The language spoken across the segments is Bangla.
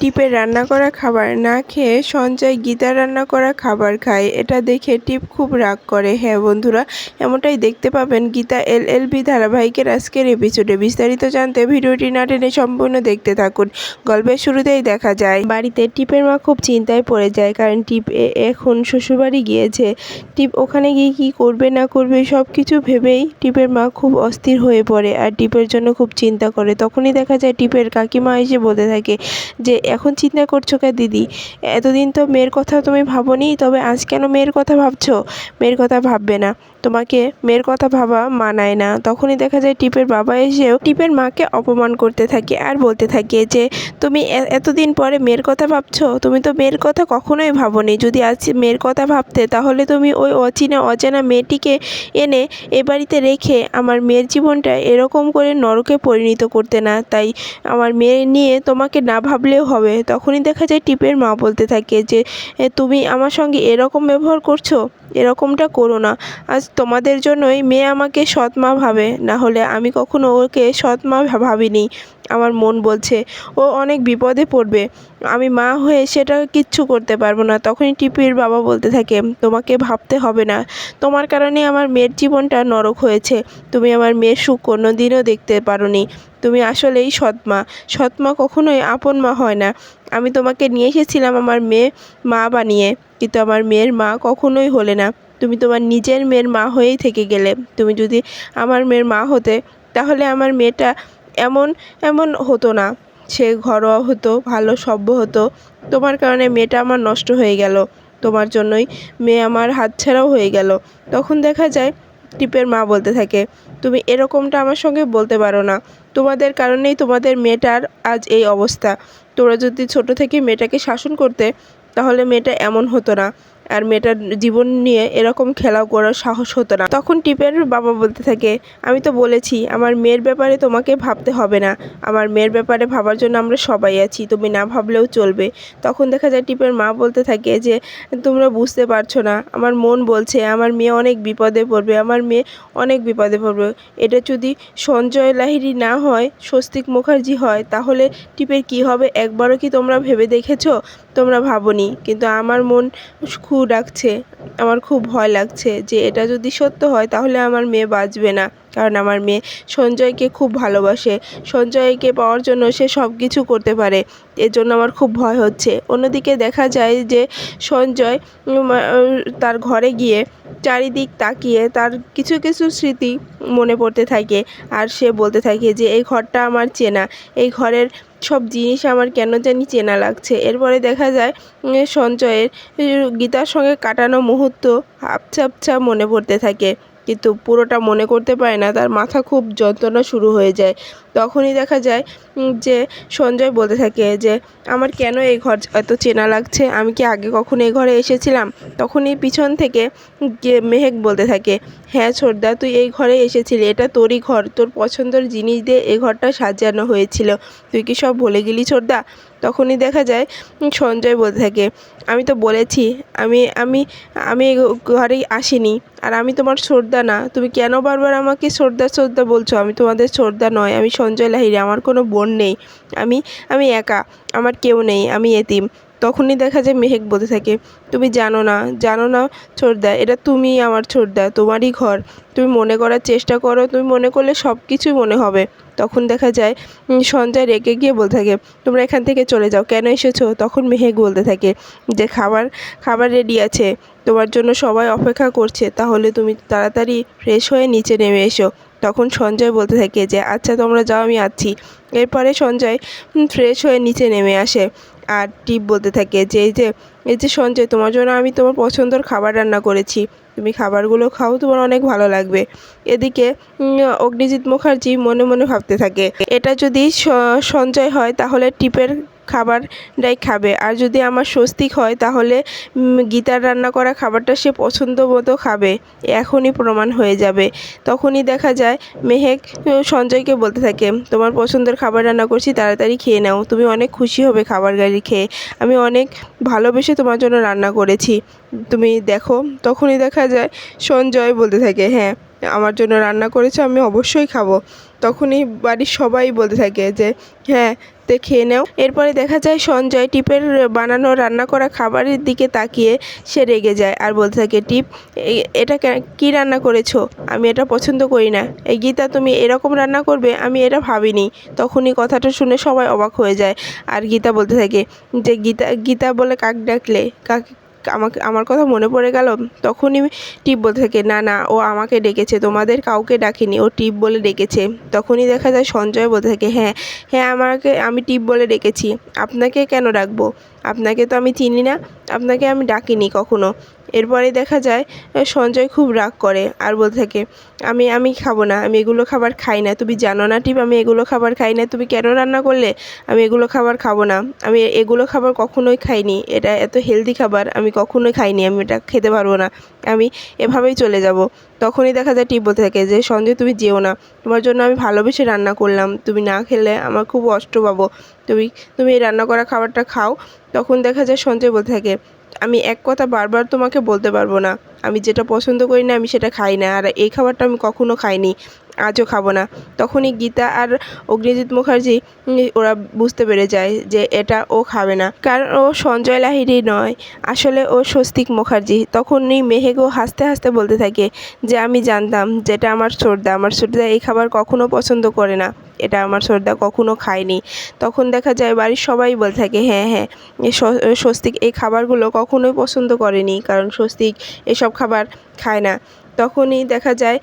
টিপের রান্না করা খাবার না খেয়ে সঞ্জয় গীতা রান্না করা খাবার খায়। এটা দেখে টিপ খুব রাগ করে। হ্যাঁ বন্ধুরা, এমনটাই দেখতে পাবেন গীতা এল এল বি ধারাবাহিকের আজকের এপিসোডে বিস্তারিত জানতে ভিডিওটি না টেনে সম্পূর্ণ দেখতে থাকুন। গল্পের শুরুতেই দেখা যায়, বাড়িতে টিপের মা খুব চিন্তায় পড়ে যায় কারণ টিপ এখন শ্বশুরবাড়ি গিয়েছে। টিপ ওখানে গিয়ে কী করবে না করবে সব কিছু ভেবেই টিপের মা খুব অস্থির হয়ে পড়ে আর টিপের জন্য খুব চিন্তা করে। তখনই দেখা যায় টিপের কাকিমা এসে বলতে থাকে যে এখন চিন্তা করছ কে দিদি? এতদিন তো মেয়ের কথা তুমি ভাবোনি, তবে আজ কেন মেয়ের কথা ভাবছ? মেয়ের কথা ভাববে না। তোমাকে মেয়ের কথা ভাবা মানায় না। তখনই দেখা যায় টিপের বাবা এসেও টিপের মাকে অপমান করতে থাকে আর বলতে থাকে যে, তুমি এতদিন পরে মেয়ের কথা ভাবছ? তুমি তো মেয়ের কথা কখনোই ভাবোনি। যদি আজ মেয়ের কথা ভাবতে, তাহলে তুমি ওই অচেনা, অজানা মেয়েটিকে এনে এ বাড়িতে রেখে আমার মেয়ের জীবনটা এরকম করে নরকে পরিণত করতে না। তাই আমার মেয়ে নিয়ে তোমাকে না ভাবলেও হবে। তখনই দেখা যায় টিপের মা বলতে থাকে যে তুমি আমার সঙ্গে এরকম ব্যবহার করছ? এরকমটা করো না। আজ তোমাদের জন্যই মেয়ে আমাকে সৎ মা ভাবে। না হলে আমি কখনো ওকে সৎ মা ভাবিনি। আমার মন বলছে, ও অনেক বিপদে পড়বে, আমি মা হয়ে সেটা কিচ্ছু করতে পারব না। তখনই টিপির বাবা বলতে থাকে, তোমাকে ভাবতে হবে না। তোমার কারণে আমার মেয়ের জীবনটা নরক হয়েছে। তুমি আমার মেয়ের সুখ কোনো দিনও দেখতে পারোনি। তুমি আসলেই সৎ মা। সৎ মা কখনোই আপন মা হয় না। আমি তোমাকে নিয়ে এসেছিলাম আমার মেয়ে মা বানিয়ে, কিন্তু আমার মেয়ের মা কখনোই হলে না। তুমি তোমার নিজের মেয়ের মা হয়েই থেকে গেলে। তুমি যদি আমার মেয়ের মা হতে, তাহলে আমার মেয়েটা এমন এমন হতো না। সে ঘরোয়া হতো, ভালো সভ্য হতো। তোমার কারণে মেয়েটা আমার নষ্ট হয়ে গেল। তোমার জন্যই মেয়ে আমার হাতছাড়াও হয়ে গেল। তখন দেখা যায়, টিপের মা বলতে থাকে, তুমি এরকমটা আমার সঙ্গে বলতে পারো না। তোমাদের কারণেই তোমাদের মেয়েটার আজ এই অবস্থা। তোমরা যদি ছোট থেকে মেয়েটাকে শাসন করতে, তাহলে মেয়েটা এমন হতো না। আর মেয়েটার জীবন নিয়ে এরকম খেলা করার সাহস হতো না। তখন টিপের বাবা বলতে থাকে, আমি তো বলেছি, আমার মেয়ের ব্যাপারে তোমাকে ভাবতে হবে না। আমার মেয়ের ব্যাপারে ভাবার জন্য আমরা সবাই আছি, তুমি না ভাবলেও চলবে। তখন দেখা যায় টিপের মা বলতে থাকে যে, তোমরা বুঝতে পারছ না, আমার মন বলছে, আমার মেয়ে অনেক বিপদে পড়বে, আমার মেয়ে অনেক বিপদে পড়বে। এটা যদি সঞ্জয় লাহিড়ী না হয়, স্বস্তিক মুখার্জি হয়, তাহলে টিপের কি হবে? একবারও কি তোমরা ভেবে দেখেছ? তোমরা ভাবোনি, কিন্তু আমার মন খুব ডাকছে। আমার খুব ভয় লাগছে যে এটা যদি সত্য হয় তাহলে আমার মেয়ে বাঁচবে না। কারণ আমার মেয়ে সঞ্জয়কে খুব ভালোবাসে। সঞ্জয়কে পাওয়ার জন্য সে সব কিছু করতে পারে। এর জন্য আমার খুব ভয় হচ্ছে। অন্যদিকে দেখা যায় যে সঞ্জয় তার ঘরে গিয়ে চারিদিক তাকিয়ে তার কিছু কিছু স্মৃতি মনে পড়তে থাকে আর সে বলতে থাকে যে, এই ঘরটা আমার চেনা। এই ঘরের সব জিনিস আমার কেন জানি চেনা লাগছে। এরপরে দেখা যায় সঞ্জয়ের গীতার সঙ্গে কাটানো মুহূর্ত আবছা আবছা মনে পড়তে থাকে। কিন্তু পুরোটা মনে করতে পারে না, তার মাথা খুব যন্ত্রণা শুরু হয়ে যায়। তখনই দেখা যায় যে সঞ্জয় বলতে থাকে যে, আমার কেন এই ঘর এত চেনা লাগছে? আমি কি আগে কখনো এই ঘরে এসেছিলাম? তখনই পিছন থেকে মেহেক বলতে থাকে হ্যাঁ ছোটদা তুই এই ঘরে এসেছিলি। এটা তোরই ঘর। তোর পছন্দের জিনিস দিয়ে এ ঘরটা সাজানো হয়েছিল। তুই কি সব ভুলে গেলি ছোটদা তখনই দেখা যায় সঞ্জয় বলতে থাকে, আমি তো বলেছি, আমি আমি আমি ঘরেই আসিনি। আর আমি তোমার শ্রদ্ধা না। তুমি কেন বারবার আমাকে শ্রদ্ধা শ্রদ্ধা বলছো? আমি তোমাদের শ্রদ্ধা নয়, আমি সঞ্জয় লাহিড়ী। আমার কোনো বোন নেই। আমি আমি একা। আমার কেউ নেই। আমি এতিম। তখনই দেখা যায় মেহেক বলতে থাকে, তুমি জানো না জানো না ছোটদা এটা তুমি আমার ছোটদা তোমারই ঘর। তুমি মনে করার চেষ্টা করো, তুমি মনে করলে সব কিছুই মনে হবে। তখন দেখা যায় সঞ্জয় রেগে গিয়ে বলতে থাকে, তোমরা এখান থেকে চলে যাও, কেন এসেছ? তখন মেহেক বলতে থাকে যে, খাবার খাবার রেডি আছে, তোমার জন্য সবাই অপেক্ষা করছে, তাহলে তুমি তাড়াতাড়ি ফ্রেশ হয়ে নিচে নেমে এসো। তখন সঞ্জয় বলতে থাকে যে আচ্ছা তোমরা যাও, আমি আছি। এরপরে সঞ্জয় ফ্রেশ হয়ে নিচে নেমে আসে। আর টিপ বলতে থাকে যে, এই যে এই যে সঞ্জয়, তোমার জন্য আমি তোমার পছন্দের খাবার রান্না করেছি। তুমি খাবারগুলো খাও, তোমার অনেক ভালো লাগবে। এদিকে অগ্নিজিৎ মুখার্জি মনে মনে ভাবতে থাকে, এটা যদি সঞ্জয় হয়, তাহলে টিপের খাবারটাই খাবে। আর যদি আমার স্বস্তিক হয়, তাহলে গীতার রান্না করা খাবারটা সে পছন্দ মতো খাবে। এখনই প্রমাণ হয়ে যাবে। তখনই দেখা যায়, মেহেক সঞ্জয়কে বলতে থাকে, তোমার পছন্দের খাবার রান্না করছি, তাড়াতাড়ি খেয়ে নাও। তুমি অনেক খুশি হবে খাবার গাড়ি খেয়ে। আমি অনেক ভালোবেসে তোমার জন্য রান্না করেছি। তুমি দেখো। তখনই দেখা যায়, সঞ্জয় বলতে থাকে হ্যাঁ আমার জন্য রান্না করেছ, আমি অবশ্যই খাব। তখনই বাড়ির সবাই বলতে থাকে যে হ্যাঁ তে খেয়ে নেও। এরপরে দেখা যায় সঞ্জয় টিপের বানানো রান্না করা খাবারের দিকে তাকিয়ে সে রেগে যায় আর বলতে থাকে, টিপ এটা কি রান্না করেছ? আমি এটা পছন্দ করি না। এই গীতা, তুমি এরকম রান্না করবে? আমি এটা ভাবিনি। তখনই কথাটা শুনে সবাই অবাক হয়ে যায়। আর গীতা বলতে থাকে যে, গীতা গীতা বলে কাক ডাকলে? কাক আমাকে, আমার কথা মনে পড়ে গেল, তখনই টিপ বলতে থাকে, না না, ও আমাকে ডেকেছে, তোমাদের কাউকে ডাকেনি, ও টিপ বলে ডেকেছে। তখনই দেখা যায় সঞ্জয় বলতে থাকে হ্যাঁ হ্যাঁ আমাকে, আমি টিপ বলে ডেকেছি, আপনাকে কেন ডাকবো? আপনাকে তো আমি চিনি না, আপনাকে আমি ডাকিনি কখনো। এরপরে দেখা যায় সঞ্জয় খুব রাগ করে আর বলতে থাকে, আমি আমি খাব না, আমি এগুলো খাবার খাই না, তুমি জানো না টিপ, আমি এগুলো খাবার খাই না, তুমি কেন রান্না করলে? আমি এগুলো খাবার খাব না, আমি এগুলো খাবার কখনোই খাইনি, এটা এত হেলদি খাবার, আমি কখনোই খাইনি, আমি এটা খেতে পারব না, আমি এভাবেই চলে যাব। তখনই দেখা যায় টিপ বলতে থাকে যে, সঞ্জয়, তুমি যেও না, তোমার জন্য আমি ভালোবেসে রান্না করলাম, তুমি না খেলে আমার খুব কষ্ট পাবো, তুমি তুমি এই রান্না করা খাবারটা খাও। তখন দেখা যায় সঞ্জয় বলতে থাকে আমি এক কথা বারবার তোমাকে বলতে পারব না। আমি যেটা পছন্দ করি না, আমি সেটা খাই না। আর এই খাবারটা আমি কখনো খাইনি, আজও খাব না। তখনই গীতা আর অগ্নিজিৎ মুখার্জি ওরা বুঝতে পেরে যায় যে এটা ও খাবে না। কারণ ও সঞ্জয় লাহিড়ি নয়, আসলে ও স্বস্তিক মুখার্জি। তখনই মেহেগও হাসতে হাসতে বলতে থাকে যে, আমি জানতাম যেটা আমার সর্দা আমার সর্দা এই খাবার কখনো পছন্দ করে না। এটা আমার সর্দা কখনও খায়নি তখন দেখা যায় বাড়ির সবাই বলে থাকে হ্যাঁ হ্যাঁ স্বস্তিক, এই খাবারগুলো কখনোই পছন্দ করেনি, কারণ স্বস্তিক এসব খাবার খায় না। তখনই দেখা যায়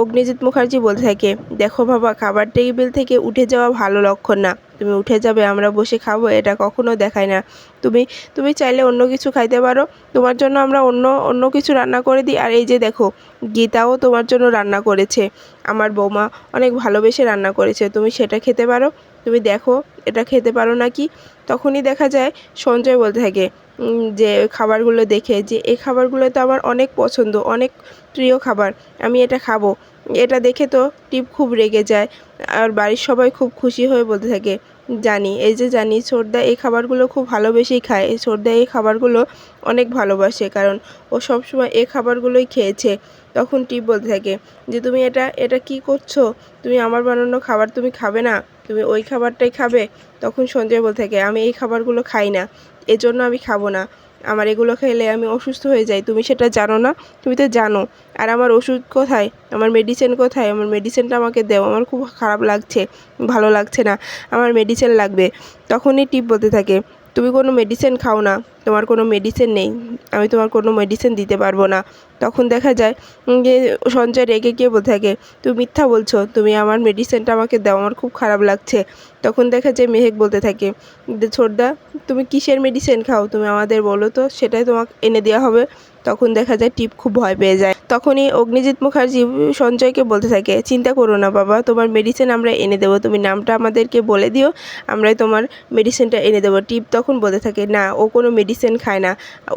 অগ্নিজিৎ মুখার্জি বলে থাকে, দেখো বাবা, খাবার টেবিল থেকে উঠে যাওয়া ভালো লক্ষণ না। তুমি উঠে যাবে, আমরা বসে খাব, এটা কখনো দেখায় না। তুমি তুমি চাইলে অন্য কিছু খাইতে পারো। তোমার জন্য আমরা অন্য অন্য কিছু রান্না করে দিই। আর এই যে দেখো, গীতাও তোমার জন্য রান্না করেছে। আমার বৌমা অনেক ভালোবেসে রান্না করেছে। তুমি সেটা খেতে পারো। তুমি দেখো, এটা খেতে পারো নাকি তখনই দেখা যায়, সঞ্জয় বলতে থাকে যে খাবারগুলো দেখে, যে এই খাবারগুলো তো আমার অনেক পছন্দ, অনেক প্রিয় খাবার, আমি এটা খাব। এটা দেখে তো টিপ খুব রেগে যায়। আর বাড়ির সবাই খুব খুশি হয়ে বলতে থাকে, জানি, এই যে জানি ছোটদা এই খাবারগুলো খুব ভালোবেসেই খায়। ছোটদা এই খাবারগুলো অনেক ভালোবাসে, কারণ ও সবসময় এই খাবারগুলোই খেয়েছে। তখন টিপ বলতে থাকে, যে তুমি এটা এটা কি করছ? তুমি আমার বানানো খাবার তুমি খাবে না? তুমি ওই খাবারটাই খাবে? তখন সঞ্জয় বলতে থাকে, আমি এই খাবারগুলো খাই না, এজন্য আমি খাব না। আমার এগুলো খেলে আমি অসুস্থ হয়ে যাই, তুমি সেটা জানো না, তুমি তো জানো। আর আমার ওষুধ কোথায়? আমার মেডিসিন কোথায়? আমার মেডিসিনটা আমাকে দেও, আমার খুব খারাপ লাগছে, ভালো লাগছে না, আমার মেডিসিন লাগবে। তখনই টিপ বলতে থাকে, তুমি কোনো মেডিসিন খাও না তোমার কোনো মেডিসিন নেই, আমি তোমার কোনো মেডিসিন দিতে পারব না। তখন দেখা যায় যে সঞ্জয় রেগে গিয়ে থাকে, তুমি মিথ্যা বলছো, তুমি আমার মেডিসিনটা আমাকে দাও, আমার খুব খারাপ লাগছে। তখন দেখা যায় মেহেক বলতে থাকে, ছোটদা, তুমি কিসের মেডিসিন খাও? তুমি আমাদের বলো তো, সেটাই তোমাকে এনে দেওয়া হবে। তখন দেখা যায় টিপ খুব ভয় পেয়ে যায়। তখনই অগ্নিজিৎ মুখার্জি সঞ্জয়কে বলতে থাকে, চিন্তা করো না বাবা, তোমার মেডিসিন আমরা এনে দেবো। তুমি নামটা আমাদেরকে বলে দিও, আমরাই তোমার মেডিসিনটা এনে দেবো। টিপ তখন বলতে থাকে, না, ও কোনো মেডিসিন খায় না।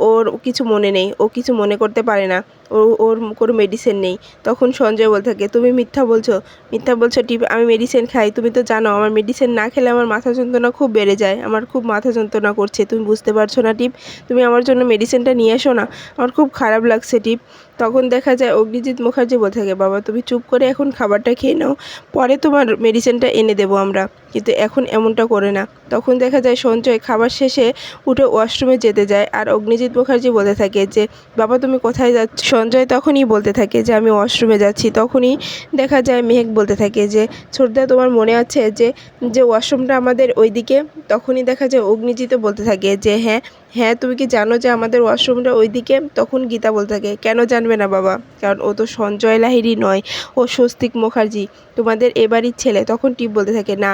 ওর কিছু মনে নেই, ও কিছু মনে করতে পারে না। ও, ওর কোনো মেডিসিন নেই। তখন সঞ্জয় বলতে থাকে, তুমি মিথ্যা বলছো। মিথ্যা বলছো টিপ, আমি মেডিসিন খাই। তুমি তো জানো, আমার মেডিসিন না খেলে আমার মাথা যন্ত্রণা খুব বেড়ে যায়। আমার খুব মাথা যন্ত্রণা করছে। তুমি বুঝতে পারছ না টিপ? তুমি আমার জন্য মেডিসিনটা নিয়ে এসো না। আমার খুব খারাপ লাগছে টিপ। তখন দেখা যায় অগ্নিজিৎ মুখার্জি বলতে থাকে, বাবা, তুমি চুপ করে এখন খাবারটা খেয়ে নাও, পরে তোমার মেডিসিনটা এনে দেবো আমরা। কিন্তু এখন এমনটা করে না। তখন দেখা যায় সঞ্জয় খাবার শেষে উঠে ওয়াশরুমে যেতে যায় আর অগ্নিজিৎ মুখার্জি বলতে থাকে যে, বাবা, তুমি কোথায় যাচ্ছ? সঞ্জয় তখনই বলতে থাকে যে, আমি ওয়াশরুমে যাচ্ছি। তখনই দেখা যায় মেহেক বলতে থাকে যে ছোটদা তোমার মনে আছে যে যে ওয়াশরুমটা আমাদের ওইদিকে? তখনই দেখা যায় অগ্নিজিৎ বলতে থাকে যে হ্যাঁ হ্যাঁ তুমি কি জানো যে আমাদের ওয়াশরুমটা ওইদিকে? তখন গীতা বলতে থাকে, কেন জানবে না বাবা। কারণ ও তো সঞ্জয় লাহিড়ি নয়, ও স্বস্তিক মুখার্জি। তোমাদের এবারই ছেলে, তখন টিপ বলতে থাকে, না,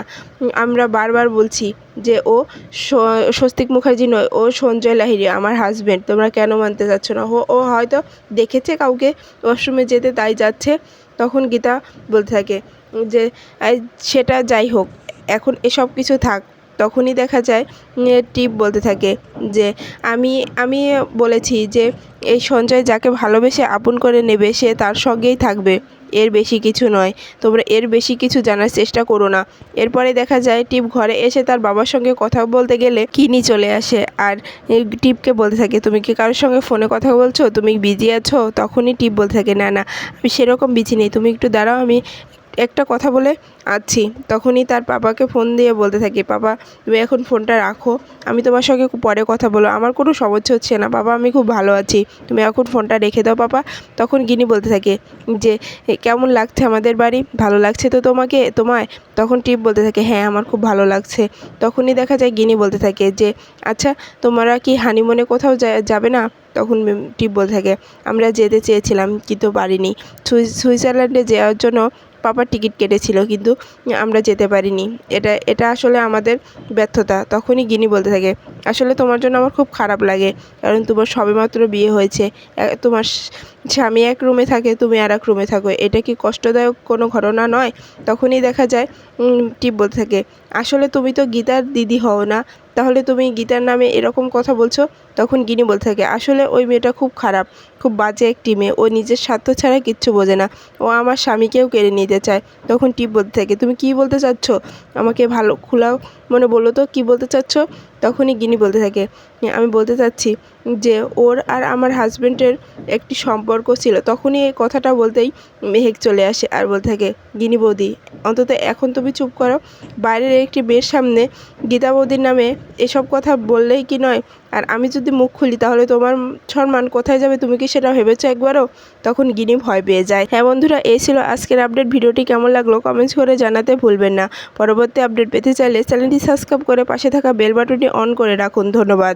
আমরা বারবার বলছি যে ও স্বস্তিক মুখার্জি নয়, ও সঞ্জয় লাহিড়ি, আমার হাজবেন্ড তোমরা কেন মানতে চাচ্ছ না? ও হয়তো দেখেছে কাউকে ওয়াশরুমে যেতে, তাই যাচ্ছে। তখন গীতা বলতে থাকে যে সেটা যাই হোক, এখন এসব কিছু থাক তখনই দেখা যায় টিপ বলতে থাকে যে, আমি আমি বলেছি যে, এই সঞ্জয় যাকে ভালোবেসে আপন করে নেবে, সে তার সঙ্গেই থাকবে। এর বেশি কিছু নয়। তোমরা এর বেশি কিছু জানার চেষ্টা করো না। এরপরে দেখা যায়, টিপ ঘরে এসে তার বাবার সঙ্গে কথা বলতে গেলে কিনি চলে আসে। আর টিপকে বলতে থাকে, তুমি কি কারোর সঙ্গে ফোনে কথা বলছো? তুমি বিজি আছো? তখনই টিপ বলতে থাকে, না না, আমি সেরকম বিজি নেই। তুমি একটু দাঁড়াও, আমি একটা কথা বলে আছি, তখনই তার পাপাকে ফোন দিয়ে বলতে থাকি, পাপা, তুমি এখন ফোনটা রাখো, আমি তোমার সঙ্গে পরে কথা বলো আমার কোনো সমস্যা হচ্ছে না। বাবা আমি খুব ভালো আছি। তুমি এখন ফোনটা রেখে দাও, পাপা। তখন গিনি বলতে থাকে যে কেমন লাগছে আমাদের বাড়ি? ভালো লাগছে তো তোমাকে, তোমায়? তখন টিপ বলতে থাকে হ্যাঁ আমার খুব ভালো লাগছে। তখনই দেখা যায় গিনি বলতে থাকে যে আচ্ছা তোমরা কি হানিমুনে কোথাও যাবে না? তখন টিপ বলতে থাকে, আমরা যেতে চেয়েছিলাম কিন্তু পারিনি। সুইজারল্যান্ডে যাওয়ার জন্য পাপার টিকিট কেটেছিল, কিন্তু আমরা যেতে পারিনি। এটা এটা আসলে আমাদের ব্যর্থতা। তখনই গিনি বলতে থাকে আসলে তোমার জন্য আমার খুব খারাপ লাগে। কারণ তোমার সবেমাত্র বিয়ে হয়েছে। তোমার স্বামী এক রুমে থাকে, তুমি আর এক রুমে থাকো। এটা কি কষ্টদায়ক কোনো ঘটনা নয়? তখনই দেখা যায় টিপ বলতে থাকে, আসলে তুমি তো গীতার দিদি হও না। তাহলে তুমি গীতার নামে এরকম কথা বলছো? তখন গিনি বলতে থাকে, আসলে ওই মেয়েটা খুব খারাপ, খুব বাজে একটি মেয়ে। ও নিজের স্বার্থ ছাড়া কিচ্ছু বোঝে না। ও আমার স্বামীকেও কেড়ে নিতে চায়। তখন টিপ বলতে থাকে, তুমি কী বলতে চাচ্ছ? আমাকে ভালো খোলা মনে বলো তো কী বলতে চাচ্ছ? তখনই গিনি বলতে থাকে আমি বলতে চাচ্ছি যে ওর আর আমার হাজব্যান্ডের একটি সম্পর্ক ছিল, তখনই এই কথাটা বলতেই মেহেক চলে আসে আর বলতে থাকে, গিনি বৌদি, অন্তত এখন তুমি চুপ করো। বাইরের একটি মেয়ের সামনে গীতা বৌদির নামে এসব কথা বললেই কি নয়, আর আমি যদি মুখ খুলি, তাহলে তোমার সম্মান কোথায় যাবে? তুমি কি সেটা ভেবেছো একবারও? তখন গিনি ভয় পেয়ে যায়। হ্যাঁ বন্ধুরা, এই ছিল আজকের আপডেট ভিডিওটি কেমন লাগল কমেন্টস করে জানাতে ভুলবেন না। পরবর্তী আপডেট পেতে চাইলে চ্যানেলটি সাবস্ক্রাইব করে পাশে থাকা বেল বাটনটি অন করে রাখুন। ধন্যবাদ।